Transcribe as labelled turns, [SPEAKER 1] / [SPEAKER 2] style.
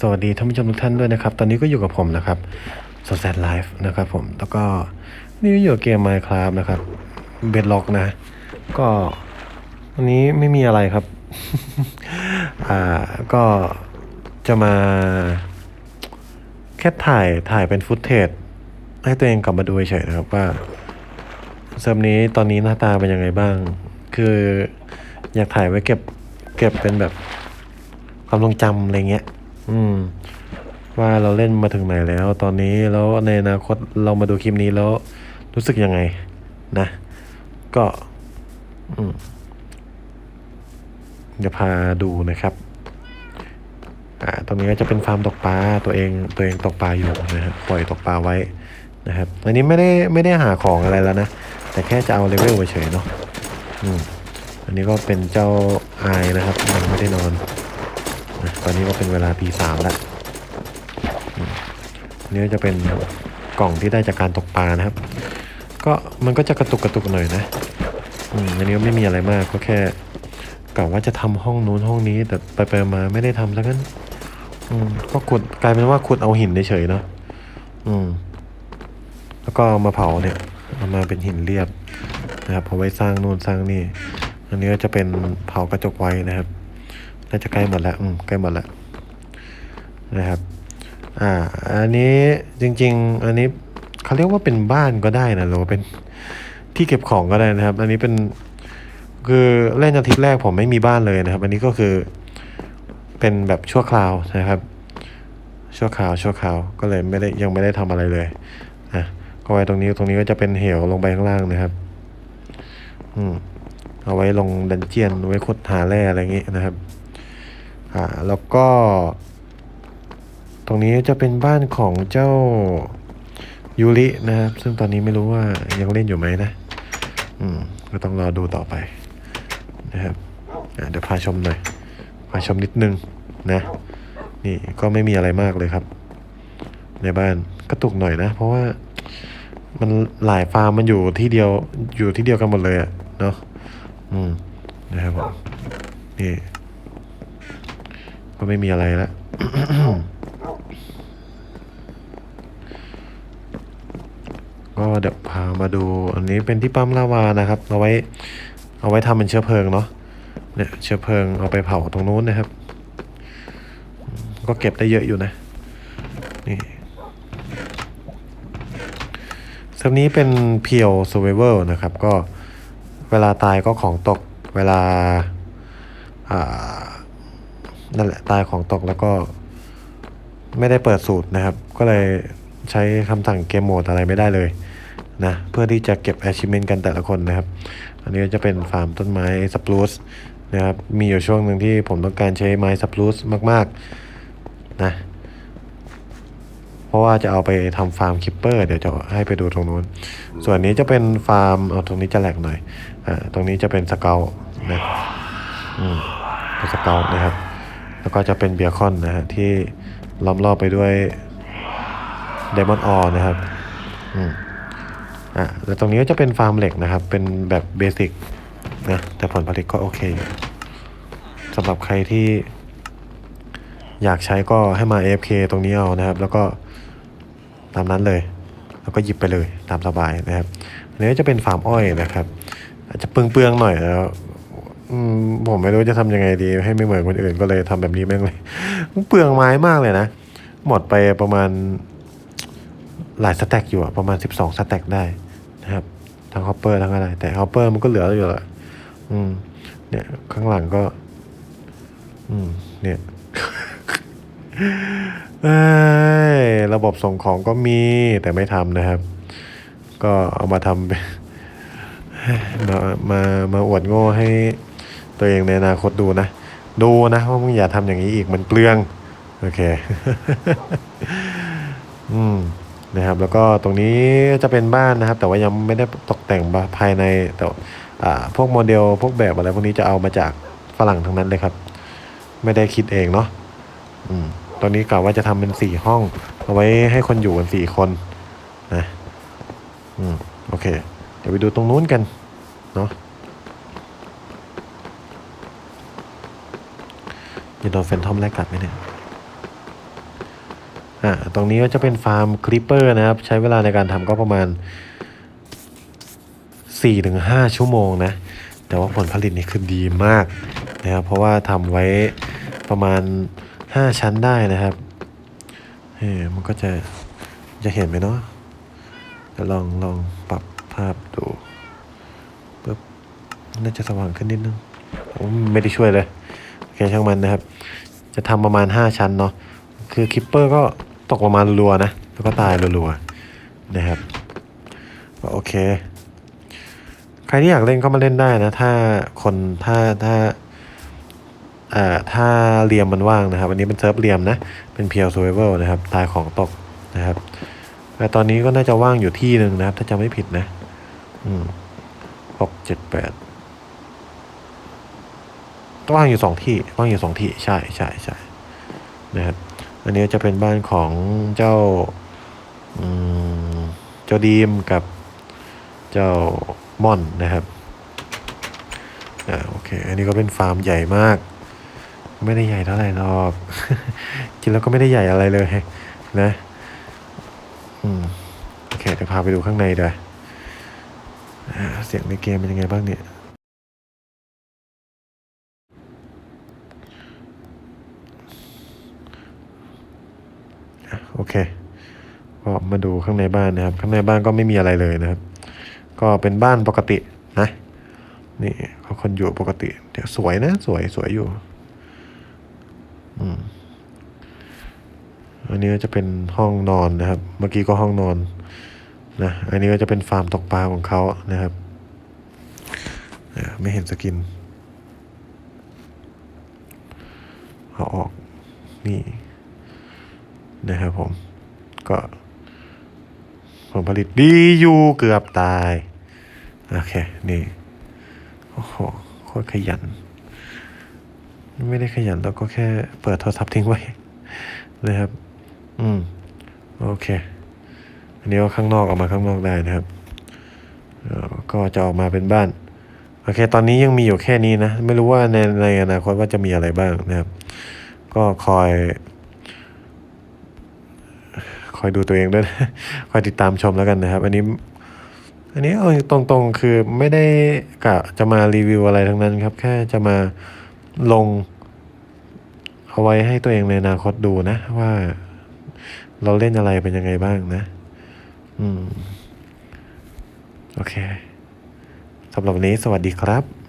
[SPEAKER 1] สวัสดีท่านผู้ชมทุกท่านด้วยนะครับ ตอนนี้ก็อยู่กับผมนะครับสดแซดไลฟ์นะครับผม แล้วก็นี่อยู่กับเกม Minecraft นะครับ เบดล็อกนะ ก็วันนี้ไม่มีอะไรครับ อ่า ก็จะมา แค่ถ่ายถ่ายเป็นฟุตเทจให้ตัวเองกลับมาดูเฉยนะครับว่าเซิร์ฟนี้ตอนนี้หน้าตาเป็นยังไงบ้าง คืออยากถ่ายไว้เก็บเก็บเป็นแบบ ความทรงจำอะไรเงี้ย อืม ว่าเราเล่นมาถึงไหนแล้ว ตอนนี้แล้วในอนาคตเรามาดูคลิปนี้แล้วรู้สึกยังไง นะ ก็ อืมจะพาดูนะครับ อ่า ตรงนี้ก็จะเป็นฟาร์มตกปลาตัวเองตัวเองตกปลาอยู่นะครับปล่อยตกปลาไว้นะครับอันนี้ไม่ได้ไม่ได้หาของอะไรแล้วนะ แต่แค่จะเอาเลเวลเฉยๆเนาะ อืม อันนี้ก็เป็นเจ้าอายนะครับยังไม่ได้นอน นะตอนนี้ก็เป็นเวลาตีสามแล้วอืมอันนี้ก็จะเป็นกล่องที่ได้จากการตกปลานะครับ ก็มันก็จะกระตุกกระตุกหน่อยนะอืมอันนี้ก็ไม่มีอะไรมากก็แค่กะว่าจะทำห้องนู้นห้องนี้ แต่ไปไปมาไม่ได้ทำแล้วกันอืมก็ขุดกลายเป็นว่าขุดเอาหินเฉยๆเนาะอืม แล้วก็มาเผาเนี่ยเอามาเป็นหินเรียบนะครับเอาไว้สร้างนู่นสร้างนี่ อันนี้ก็จะเป็นเผากระจกไว้นะครับ น่าจะใกล้หมดแล้ว อืม ใกล้หมดแล้ว นะครับ อ่า อันนี้จริง ๆ อันนี้เขาเรียกว่าเป็นบ้านก็ได้นะหรือว่าเป็นที่เก็บของก็ได้นะครับ อันนี้เป็นคือเล่นอาทิตย์แรกผมไม่มีบ้านเลยนะครับ อันนี้ก็คือเป็นแบบชั่วคราวนะครับ ชั่วคราว ชั่วคราว ก็เลยไม่ได้ยังไม่ได้ทำอะไรเลยนะก็ไว้ตรงนี้ตรงนี้ก็จะเป็นเหวลงไปข้างล่างนะครับ อืมเอาไว้ลงดันเจียนไว้ขุดหาแร่อะไรอย่างงี้นะครับ อ่าแล้วก็ ตรงนี้จะเป็นบ้านของเจ้ายูรินะครับ ซึ่งตอนนี้ไม่รู้ว่ายังเล่นอยู่ไหมนะ อืม ก็ต้องรอดูต่อไปนะครับอ่าเดี๋ยวพาชมหน่อย พาชมนิดนึงนะ นี่ก็ไม่มีอะไรมากเลยครับ ในบ้านกระตุกหน่อยนะ เพราะว่ามันหลายฟาร์มมันอยู่ที่เดียวอยู่ที่เดียวกันหมดเลยอะเนาะอืมนะครับผมนี่ ก็ไม่มีอะไรแล้วก็เดี๋ยวพามาดูอันนี้เป็นที่ปั๊มลาวานะครับ เอาไว้เอาไว้ทำเป็นเชื้อเพลิงเนาะเนี่ยเชื้อเพลิงเอาไปเผาตรงนู้นนะครับ ก็เก็บได้เยอะอยู่นะนี่เซิร์ฟนี้เป็นเพียว survival นะครับ ก็เวลาตายก็ของตกเวลาอ่า นั่นแหละตายของตกแล้วก็ไม่ได้เปิดสูตรนะครับ ก็เลยใช้คำสั่งเกมโหมดอะไรไม่ได้เลยนะเพื่อที่จะเก็บ achievement กันแต่ละคนนะครับ อันนี้ก็จะเป็นฟาร์มต้นไม้สปรูซนะครับมีอยู่ช่วงหนึ่งที่ผมต้องการใช้ไม้สปรูซมากๆนะเพราะว่าจะเอาไปทำฟาร์มคิปเปอร์เดี๋ยวจะให้ไปดูตรงนู้น ส่วนนี้จะเป็นฟาร์มเอาตรงนี้จะแหลกหน่อยอ่าตรงนี้จะเป็นสเกลนะอืมเป็นสเกลนะครับ แล้วก็จะเป็นเบียคอนนะฮะที่ล้อมรอบไปด้วยเดมอนออนะครับอืมอะแล้วตรงนี้ก็จะเป็นฟาร์มเหล็กนะครับ เป็นแบบเบสิกนะแต่ผลผลิตก็โอเคอยู่สำหรับใครที่อยากใช้ก็ให้มา AFK ตรงนี้เอานะครับ แล้วก็ตามนั้นเลย แล้วก็หยิบไปเลยตามสบายนะครับอันนี้จะเป็นฟาร์มอ้อยนะครับ อาจจะเปลืองๆหน่อยแล้ว อืมผมไม่รู้จะทำยังไงดีให้ไม่เหมือนคนอื่นก็เลยทำแบบนี้แม่งเลยเปลืองไม้มากเลยนะ หมดไปประมาณหลายสแต็กอยู่อะประมาณสิบสองสแต็กได้นะครับ ทั้งฮอปเปอร์ทั้งอะไร แต่ฮอปเปอร์มันก็เหลืออยู่ละอืม เนี่ย ข้างหลังก็ อืม เนี่ยระบบส่งของก็มีแต่ไม่ทำนะครับ ก็เอามาทำมามามาอวดโง่ให้ ตัวเองในอนาคตดูนะ ดูนะว่ามึงอย่าทำอย่างนี้อีกมันเปลือง โอเค อืมนะครับแล้วก็ตรงนี้จะเป็นบ้านนะครับ แต่ว่ายังไม่ได้ตกแต่งภายในแต่อาพวกโมเดลพวกแบบอะไรพวกนี้จะเอามาจากฝรั่งทั้งนั้นเลยครับ ไม่ได้คิดเองเนาะอืมตอนนี้กล่าวว่าจะทำเป็นสี่ห้อง เอาไว้ให้คนอยู่กันสี่คนนะอืมโอเค เดี๋ยวไปดูตรงนู้นกันเนาะ จะโดนแฟนทอมแลกกลับไหมเนี่ยอ่าตรงนี้ก็จะเป็นฟาร์มคลิปเปอร์นะครับ ใช้เวลาในการทำก็ประมาณ 4-5 ชั่วโมงนะ แต่ว่าผลผลิตนี่คือดีมากนะครับ เพราะว่าทำไว้ประมาณ 5 ชั้นได้นะครับเฮ้มันก็จะจะเห็นไหมเนาะเดี๋ยวลองลองปรับภาพดูปึ๊บน่าจะสว่างขึ้นนิดนึงผมไม่ได้ช่วยเลย โอเคช่างมันนะครับ จะทำประมาณ 5 ชั้นเนาะคือคิปเปอร์ก็ตกประมาณรัวๆนะ แล้วก็ตายรัวๆนะครับก็โอเค ใครที่อยากเล่นก็มาเล่นได้นะ ถ้าคนถ้าถ้าอ่าถ้าเรียมมันว่างนะครับ อันนี้เป็นเซิร์ฟเรียมนะ เป็นเพียว s u r v i v a l นะครับ ตายของตกนะครับแต่ตอนนี้ก็น่าจะว่างอยู่ที่หนึ่งนะครับ ถ้าจำไม่ผิดนะ อืมหกเจ็ดแปด ว่างอยู่สองที่ว่างอยู่สองที่ใช่ใช่ใช่นะครับอันนี้จะเป็นบ้านของเจ้าเจ้าดีมกับเจ้าม่อนนะครับอ่าโอเค อันนี้ก็เป็นฟาร์มใหญ่มาก ไม่ได้ใหญ่เท่าไหร่หรอกจริงแล้วก็ไม่ได้ใหญ่อะไรเลยนะอืมโอเคเดี๋ยวพาไปดูข้างในด้วยอ่าเสียงในเกมเป็นยังไงบ้างเนี่ย อะ โอเค ก็มาดูข้างในบ้านนะครับ ข้างในบ้านก็ไม่มีอะไรเลยนะครับ ก็เป็นบ้านปกตินะนี่เขาคนอยู่ปกติเดี๋ยวสวยนะ สวยสวยอยู่ อืมอันนี้ก็จะเป็นห้องนอนนะครับ เมื่อกี้ก็ห้องนอนนะ อันนี้ก็จะเป็นฟาร์มตกปลาของเขานะครับ ไม่เห็นสกินเอาออก นี่ นะครับผม ก็ผลผลิตดีอยู่เกือบตาย โอเค นี่ โอ้โห โคตรขยัน ไม่ได้ขยันแล้วก็แค่เปิดโทรศัพท์ทิ้งไว้นะครับ อืม โอเค อันนี้ก็ข้างนอกออกมาข้างนอกได้นะครับ ก็จะออกมาเป็นบ้าน โอเค ตอนนี้ยังมีอยู่แค่นี้นะ ไม่รู้ว่าในในอนาคตว่าจะมีอะไรบ้างนะครับ ก็คอย คอยดูตัวเองด้วยนะคอยติดตามชมแล้วกันนะครับ อันนี้ อันนี้เอาตรงๆคือไม่ได้กะจะมารีวิวอะไรทั้งนั้นครับ แค่จะมาลง เอาไว้ให้ตัวเองในอนาคตดูนะ ว่า เราเล่นอะไรเป็นยังไงบ้างนะ อืม โอเคสำหรับวันนี้สวัสดีครับ